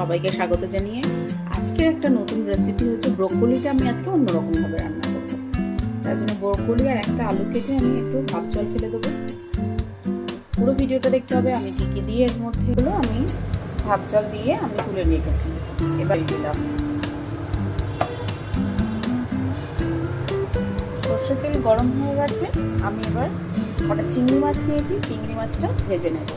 সবাইকে স্বাগত জানিয়ে আজকের একটা নতুন রেসিপি হচ্ছে ব্রোকলিটা আমি আজকে অন্যরকমভাবে রান্না করব। তার জন্য ব্রোকলি আর একটা আলু কেটে আমি একটু ভাপ জল ফেলে দেবো। পুরো ভিডিওটা দেখতে হবে, আমি কি কি দিয়ে এর মধ্যে হলো আমি ভাপ জল দিয়ে আমি তুলে রেখেছি এবার দিলাম সর্ষের তেল গরম হয়ে গেছে, আমি এবার কটা চিংড়ি মাছ নিয়েছি, চিংড়ি মাছটা ভেজে নেব।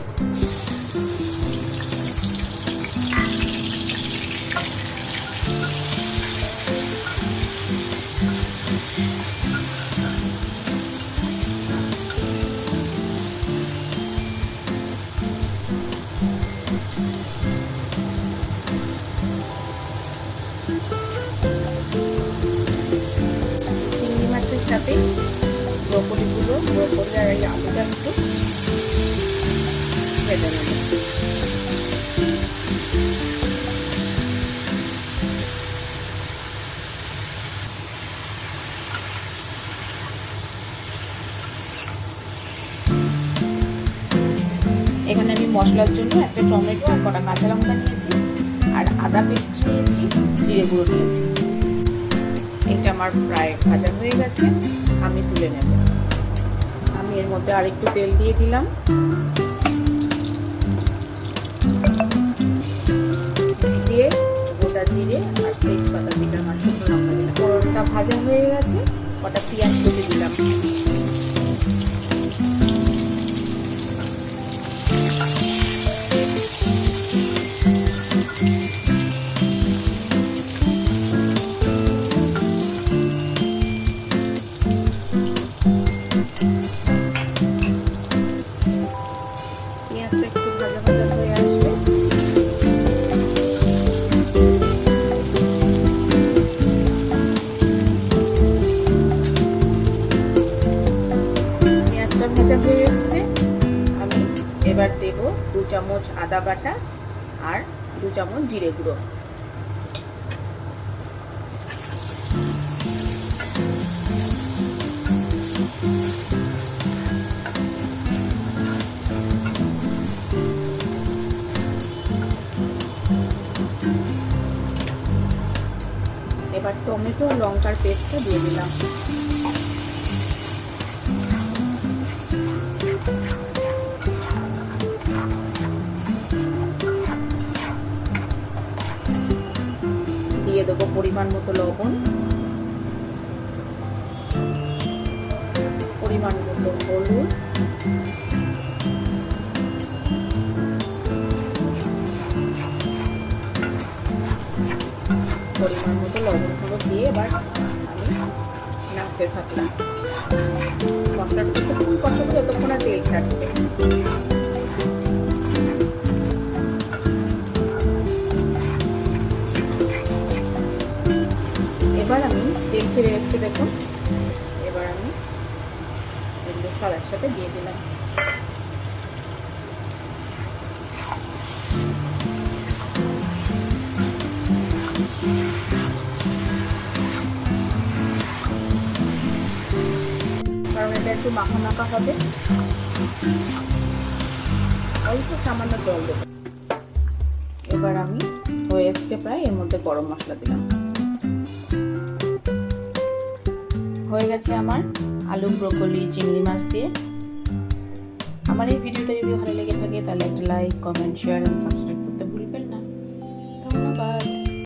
ব্রকলিগুলো, ব্রকলি আর এই আলুটা একটু ভেজে নেব। এখানে আমি মশলার জন্য একটা টমেটো আর কটা কাঁচা লঙ্কা নিয়েছি, আর আদা পেস্ট নিয়েছি, জিরে গুঁড়ো নিয়েছি। এটা আমার প্রায় ভাজা হয়ে গেছে, আমি তুলে নেব। আমি এর মধ্যে আরেকটু তেল দিয়ে দিলাম। দিয়ে গোটা জিরে আর তেজপাতা দিলাম আর শুকনো লঙ্কা দিলাম। ভাজা হয়ে গেছে, কটা পেঁয়াজ কেটে দিলাম। ভাজা হয়ে এসছে। আমি এবার দেব দু চামচ আদা বাটা আর দু চামচ জিরে গুঁড়ো। এবার টমেটো, লঙ্কার পেস্টটা দিয়ে দিলাম। দিয়ে দেবো পরিমাণ মতো লবণ। পরিমাণ মতো হলুদ। পরিমাণ মতো লবণ গুঁড়ো দিয়ে এবার আমি নাড়তে থাকলাম। মশলাটা যতক্ষণ কষাবো যতক্ষণ আর তেল ছাড়ছে। ছেড়ে এসছে, দেখুন। এবার আমি এগুলো সব একসাথে দিয়ে দিলাম। কারণ এটা একটু সামান্য জল দেবো। এবার আমি হয়ে এসছে প্রায়, এর মধ্যে গরম মশলা দিলাম। হয়ে গেছে আমার আলু, ব্রোকলি, চিংড়ি মাছ দিয়ে। আমার এই ভিডিওটা যদি ভালো লেগে থাকে, তাহলে একটা like comment share and subscribe